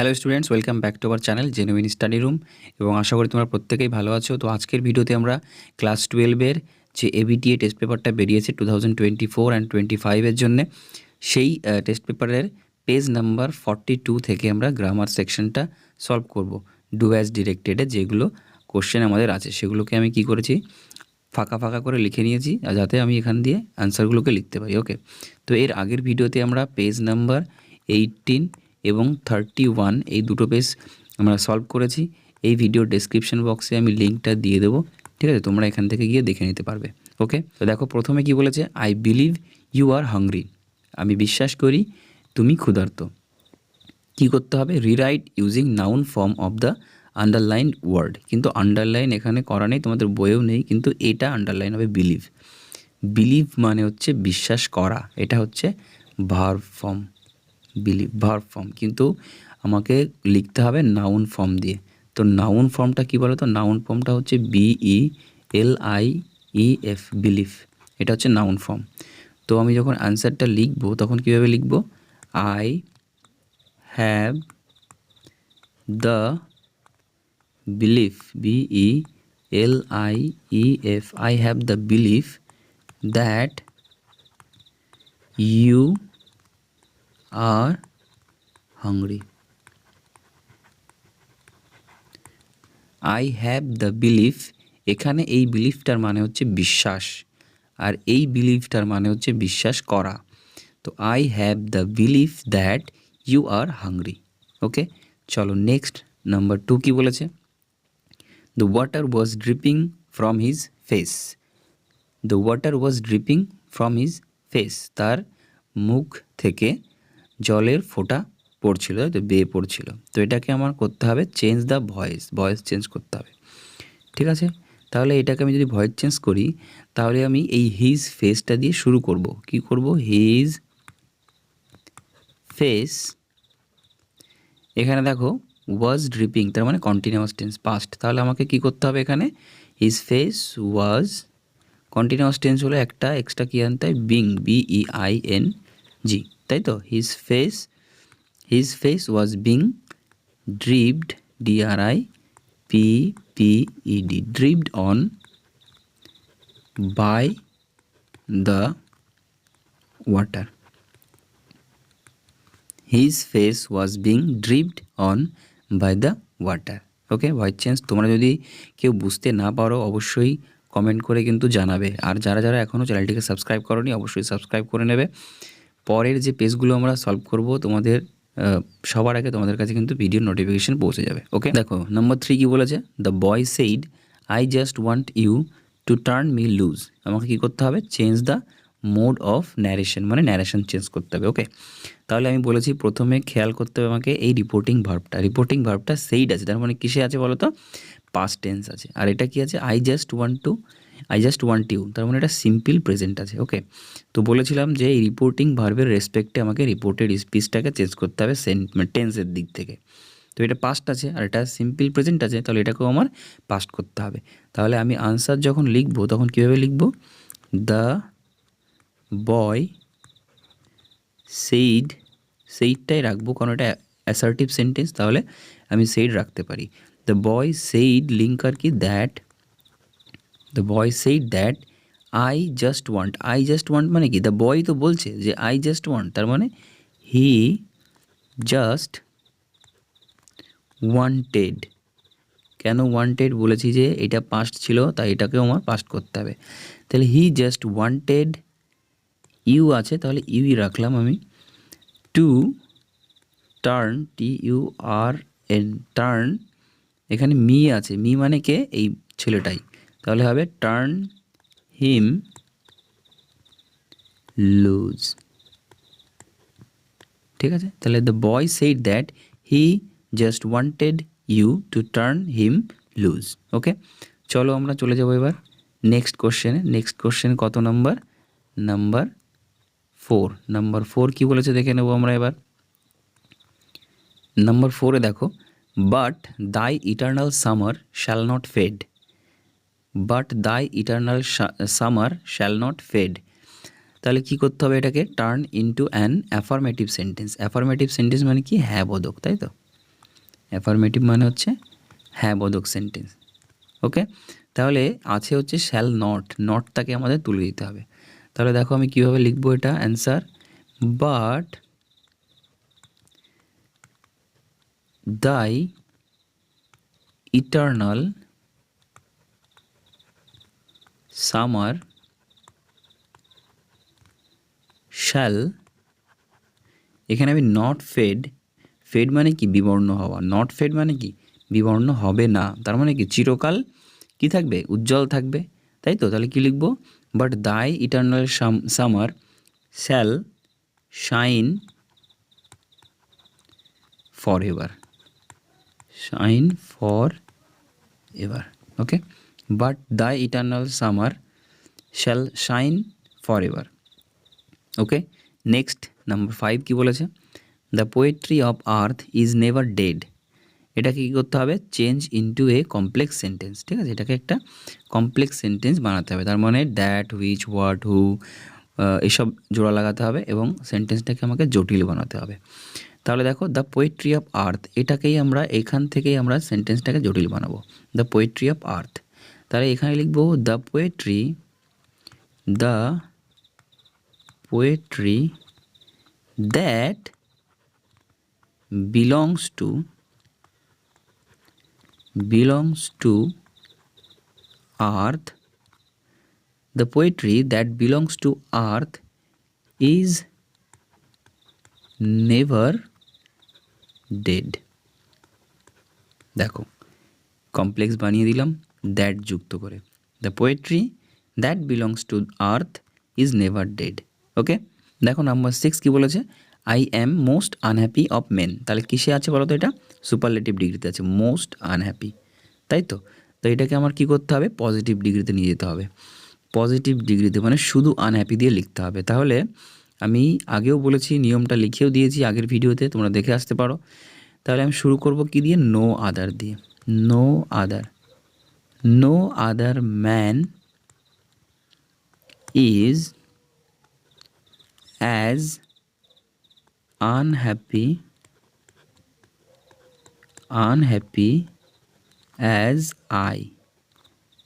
Hello students welcome back to our channel genuine study room এবং আশা করি তোমরা প্রত্যেকেই ভালো আছো। তো আজকের ভিডিওতে আমরা ক্লাস টুয়েলভের যে এবিটিএ টেস্ট পেপারটা বেরিয়েছে two thousand twenty four and twenty ফাইভের জন্যে, সেই টেস্ট পেপারের পেজ নাম্বার ফর্টি টু থেকে আমরা গ্রামার সেকশনটা সলভ করব। ডু অ্যাজ ডিরেক্টেডে যেগুলো কোশ্চেন আমাদের আছে, সেগুলোকে আমি কি করেছি, ফাঁকা ফাঁকা করে লিখে নিয়েছি যাতে আমি এখান দিয়ে অ্যান্সারগুলোকে লিখতে পারি ওকে তো এর আগের ভিডিওতে আমরা পেজ নাম্বার এইটিন এবং থার্টি ওয়ান এই দুটো পেজ আমরা সলভ করেছি। এই ভিডিও ডেসক্রিপশন বক্সে আমি লিঙ্কটা দিয়ে দেবো। ঠিক আছে? তোমরা এখান থেকে গিয়ে দেখে নিতে পারবে। ওকে তো দেখো, প্রথমে কি বলেছে? I believe you are hungry আমি বিশ্বাস করি তুমি ক্ষুধার্ত। কি করতে হবে? Rewrite using noun form of the underline word কিন্তু আন্ডারলাইন এখানে করা নেই, তোমাদের বইয়েও নেই, কিন্তু এটা আন্ডারলাইন হবে বিলিভ বিলিভ মানে হচ্ছে বিশ্বাস করা। এটা হচ্ছে verb form believe verb form কিন্তু আমাকে লিখতে হবে নাউন ফর্ম দিয়ে। তো নাউন ফর্মটা কী বলো তো নাউন ফর্মটা হচ্ছে B E L I E F believe এটা হচ্ছে নাউন ফর্ম তো আমি যখন অ্যান্সারটা লিখব, তখন কীভাবে লিখব? I have the belief e l i e f i have the belief that you are hungry. I have the belief এখানে এই বিলিফটার মানে হচ্ছে বিশ্বাস, আর এই বিলিফটার মানে হচ্ছে বিশ্বাস করা। তো I have the belief that you are hungry okay চলো নেক্সট নাম্বার টু কী বলেছে? The water was dripping from his face the water was dripping from his face তার মুখ থেকে জলের ফোঁটা পড়ছিল তো বেয়ে পড়ছিল। তো এটাকে আমার করতে হবে change the voice voice change করতে হবে। ঠিক আছে? তাহলে এটাকে আমি যদি ভয়েস চেঞ্জ করি, তাহলে আমি এই হিজ ফেসটা দিয়ে শুরু করব। কি করব? হিজ ফেস এখানে দেখো ওয়াজ ড্রিপিং তার মানে কন্টিনিউয়াস টেন্স পাস্ট তাহলে আমাকে কি করতে হবে এখানে? His face was continuous tense হলো একটা এক্সট্রা কি আনতে হয়? Being B E I N G তাই তো his face his face was being dripped D R I P P E D dripped on by the water his face was being dripped on by the water okay voice change তোমরা যদি কেউ বুঝতে না পারো, অবশ্যই comment করে কিন্তু জানাবে। আর যারা যারা এখনও চ্যানেলটিকে সাবস্ক্রাইব করনি, অবশ্যই সাবস্ক্রাইব করে নেবে। পরের যে পেজগুলো আমরা সলভ করব, তোমাদের সবার আগে তোমাদের কাছে কিন্তু ভিডিও নোটিফিকেশন পৌঁছে যাবে ওকে দেখো নাম্বার থ্রি কী বলেছে? The boy said I just want you to turn me loose আমাকে কী করতে হবে? Change the mode of narration মানে ন্যারেশন চেঞ্জ করতে হবে ওকে তাহলে আমি বলেছি, প্রথমে খেয়াল করতে হবে আমাকে এই রিপোর্টিং ভার্বটা রিপোর্টিং ভার্বটা সেইড আছে, তার মানে কিসে আছে বলো তো পাস্ট টেন্স আছে। আর এটা কি আছে? I just want to I just want you তার মানে এটা সিম্পল প্রেজেন্ট আছে ওকে তো বলেছিলাম যে এই রিপোর্টিং ভার্বের রেসপেক্টে আমাকে রিপোর্টেড স্পিচটাকে চেঞ্জ করতে হবে সেন্ট মানে টেন্সের দিক থেকে। তো এটা পাস্ট আছে আর এটা সিম্পল প্রেজেন্ট আছে, তাহলে এটাকেও আমার পাস্ট করতে হবে। তাহলে আমি আনসার যখন লিখব, তখন কীভাবে লিখব? দ্য বয় সেইড সেইডটাই রাখব, কারণ এটা অ্যাসার্টিভ সেন্টেন্স তাহলে আমি সেইড রাখতে পারি। দ্য বয় সেইড লিঙ্ক আর কি that the boy said that I just want I just want মানে কি? দ্য বয় তো বলছে যে আই জাস্ট ওয়ান্ট তার মানে হি জাস্ট ওয়ান্টেড কেন ওয়ান্টেড বলেছি যে, এটা পাস্ট ছিল, তাই এটাকেও আমার পাস্ট করতে হবে। তাহলে হি জাস্ট ওয়ান্টেড ইউ আছে, তাহলে ইউই রাখলাম আমি। To turn T U R N turn এখানে মি আছে। মি মানে কে? এই ছেলেটাই। তাহলে হবে টার্ন হিম লুজ ঠিক আছে? তাহলে the boy said that he just wanted you to turn him loose okay চলো আমরা চলে যাব এবার নেক্সট কোশ্চেনে নেক্সট কোশ্চেন কত number number four number four কী বলেছে দেখে নেব আমরা এবার। নাম্বার ফোরে দেখো but thy eternal summer shall not fade but thy eternal summer shall not fade তাহলে কি করতে হবে এটাকে? Turn into an affirmative sentence affirmative sentence মানে কি? হ্যাঁ বোধক, তাই তো? অ্যাফার্মেটিভ মানে হচ্ছে হ্যাঁ বোধক সেন্টেন্স ওকে তাহলে আছে হচ্ছে শ্যাল নট নটটাকে আমাদের তুলে দিতে হবে। তাহলে দেখো আমি কীভাবে লিখব এটা? Answer but thy eternal summer shall, এখানে আমি নট ফেড ফেড মানে কি? বিবর্ণ হওয়া। নট ফেড মানে কি? বিবর্ণ হবে না। তার মানে কি? চিরকাল কি থাকবে? উজ্জ্বল থাকবে। তাই তো? তাহলে কি লিখব? But thy eternal summer shall shine for ever. Shine for ever. Okay? But the eternal summer shall shine for ever okay next number five কী বলেছে? The poetry of earth is never dead এটাকে কী করতে হবে? Change into a complex sentence ঠিক আছে? এটাকে একটা complex sentence বানাতে হবে। তার মানে দ্যাট হুইচ হোয়াট হু এসব জোড়া লাগাতে হবে এবং সেন্টেন্সটাকে আমাকে জটিল বানাতে হবে। তাহলে দেখো দ্য পোয়েট্রি অফ আর্থ এটাকেই আমরা এখান থেকেই আমরা সেন্টেন্সটাকে জটিল বানাবো। দ্য পোয়েট্রি অফ আর্থ তাহলে এখানে লিখবো the poetry the poetry that belongs to belongs to earth the poetry that belongs to earth is never dead দেখো কমপ্লেক্স বানিয়ে দিলাম দ্যাট যুক্ত করে। The poetry that belongs to earth is never dead okay দেখো number six কী বলেছে? I am most unhappy of men তাহলে কিসে আছে বলো তো এটা? সুপারলেটিভ ডিগ্রিতে আছে মোস্ট আনহ্যাপি তাই তো? তো এটাকে আমার কি করতে হবে? পজিটিভ ডিগ্রিতে নিয়ে যেতে হবে। পজিটিভ ডিগ্রিতে মানে শুধু আনহ্যাপি দিয়ে লিখতে হবে। তাহলে আমি আগেও বলেছি, নিয়মটা লিখেও দিয়েছি আগের ভিডিওতে, তোমরা দেখে আসতে পারো। তাহলে আমি শুরু করব কি দিয়ে? নো আদার দিয়ে। No other no other man is as unhappy unhappy as I.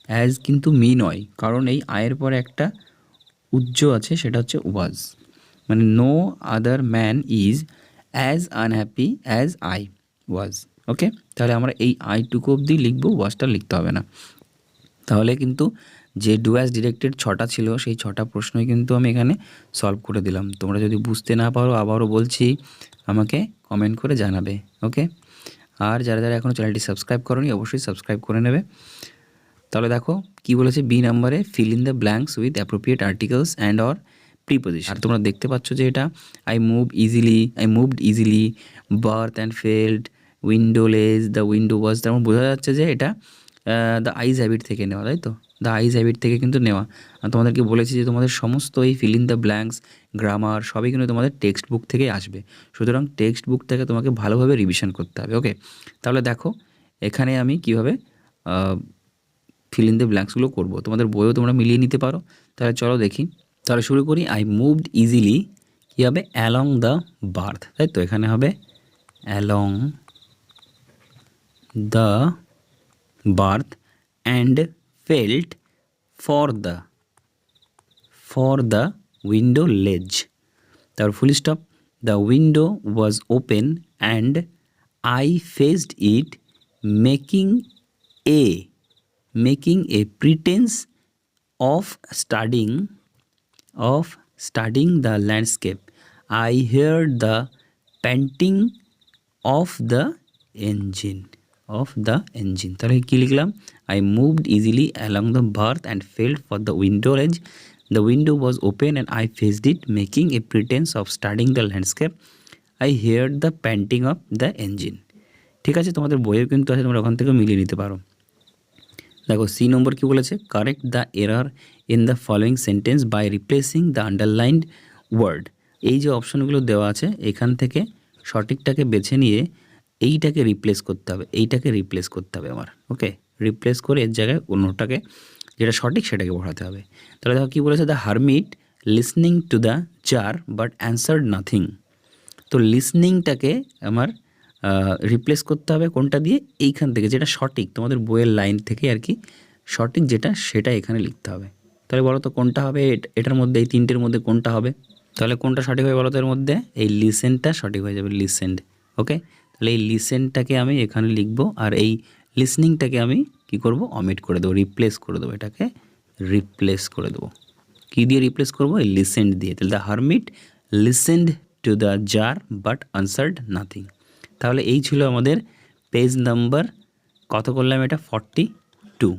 As কিন্তু মি নয়, কারণ এই আয়ের পরে একটা উজ্জ আছে, সেটা হচ্ছে ওয়াজ মানে no other man is as unhappy as I was okay তাহলে আমরা এই আইটুকু অবধি লিখব ওয়াজটা লিখতে হবে না। তাহলে কিন্তু যে ডু অ্যাজ ডিরেক্টেড ছটা ছিল, সেই ছটা প্রশ্নই কিন্তু আমি এখানে সলভ করে দিলাম। তোমরা যদি বুঝতে না পারো, আবারও বলছি, আমাকে কমেন্ট করে জানাবে। ওকে আর যারা যারা এখনও চ্যানেলটি সাবস্ক্রাইব করনি, অবশ্যই সাবস্ক্রাইব করে নেবে। তাহলে দেখো, কি বলেছে বি নাম্বারে? Fill in the blanks with appropriate articles and or preposition আর তোমরা দেখতে পাচ্ছ যে এটা I move easily I moved easily berth and felt window ledge the window was তার মানে বোঝা যাচ্ছে যে এটা দ্য আইজ হ্যাবিট থেকে নেওয়া, তাই তো? দ্য আইজ হ্যাবিট থেকে কিন্তু নেওয়া। আর তোমাদেরকে বলেছি যে তোমাদের সমস্ত এই fill in the blanks grammar সবই কিন্তু তোমাদের টেক্সট বুক থেকেই আসবে। সুতরাং টেক্সট বুক থেকে তোমাকে ভালোভাবে রিভিশন করতে হবে ওকে তাহলে দেখো, এখানে আমি কীভাবে ফিল ইন দ্য ব্ল্যাঙ্কসগুলো করব। তোমাদের বইও তোমরা মিলিয়ে নিতে পারো। তাহলে চলো দেখি। তাহলে শুরু করি। আই মুভড ইজিলি কী হবে? অ্যালং দ্য বার্থ তাই তো? এখানে হবে along the birth and felt for the for the window ledge তার full stop the window was open and I faced it making a making a pretense of studying of studying the landscape I heard the panting of the engine Of the engine তাহলে কী লিখলাম? I moved easily along the berth and felt for the window raise the window was open and I faced it making a pretence of starting the landscape I hear the panting of the engine ঠিক আছে, তোমাদের বইয়ে কিন্তু আছে, তোমরা ওখান থেকে মিলিয়ে নিতে পারো। দেখো সি নম্বর কী বলেছে? Correct the error in the following sentence by replacing the underlined word এই যে অপশনগুলো দেওয়া আছে, এখান থেকে সঠিকটাকে বেছে নিয়ে এইটাকে রিপ্লেস করতে হবে, এইটাকে রিপ্লেস করতে হবে আমার ওকে রিপ্লেস করে এর জায়গায় অন্যটাকে যেটা সঠিক সেটাকে পড়াতে হবে। তাহলে দেখো কী বলেছে the hermit listening to the tsar but answered nothing তো লিসনিংটাকে আমার রিপ্লেস করতে হবে কোনটা দিয়ে? এইখান থেকে, যেটা সঠিক, তোমাদের বইয়ের লাইন থেকে আর কি, সঠিক যেটা সেটা এখানে লিখতে হবে। তাহলে বলো তো কোনটা হবে, এট- এটার মধ্যে, এই তিনটের মধ্যে কোনটা হবে? তাহলে কোনটা সঠিক হবে বলো তো এর মধ্যে? এই লিসেনটা সঠিক হয়ে যাবে লিসেন্ড ওকে তাহলে এই লিসেনটাকে আমি এখানে লিখব আর এই লিসনিংটাকে আমি কি করব? অমিট করে দেবো রিপ্লেস করে দেবো এটাকে রিপ্লেস করে দেবো। কি দিয়ে রিপ্লেস করব? এই লিসেন্ড দিয়ে। তাহলে the hermit listened to the tsar but answered nothing তাহলে এই ছিল আমাদের পেজ নাম্বার কত করলাম এটা? ফর্টি টু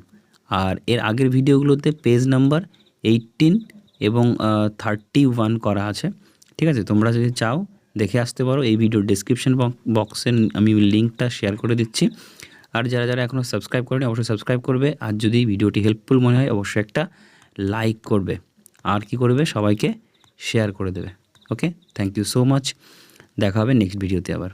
আর এর আগের ভিডিওগুলোতে পেজ নাম্বার এইটিন এবং থার্টি ওয়ান করা আছে। ঠিক আছে? তোমরা যদি চাও দেখে আসতে পারো। এই ভিডিওর ডিসক্রিপশন বক্সে আমি লিঙ্কটা শেয়ার করে দিচ্ছি। আর যারা যারা এখনও সাবস্ক্রাইব করেনি, অবশ্যই সাবস্ক্রাইব করবে। আর যদি ভিডিওটি হেল্পফুল মনে হয়, অবশ্যই একটা লাইক করবে। আর কি করবে? সবাইকে শেয়ার করে দেবে। Okay thank you so much দেখা হবে নেক্সট ভিডিওতে আবার।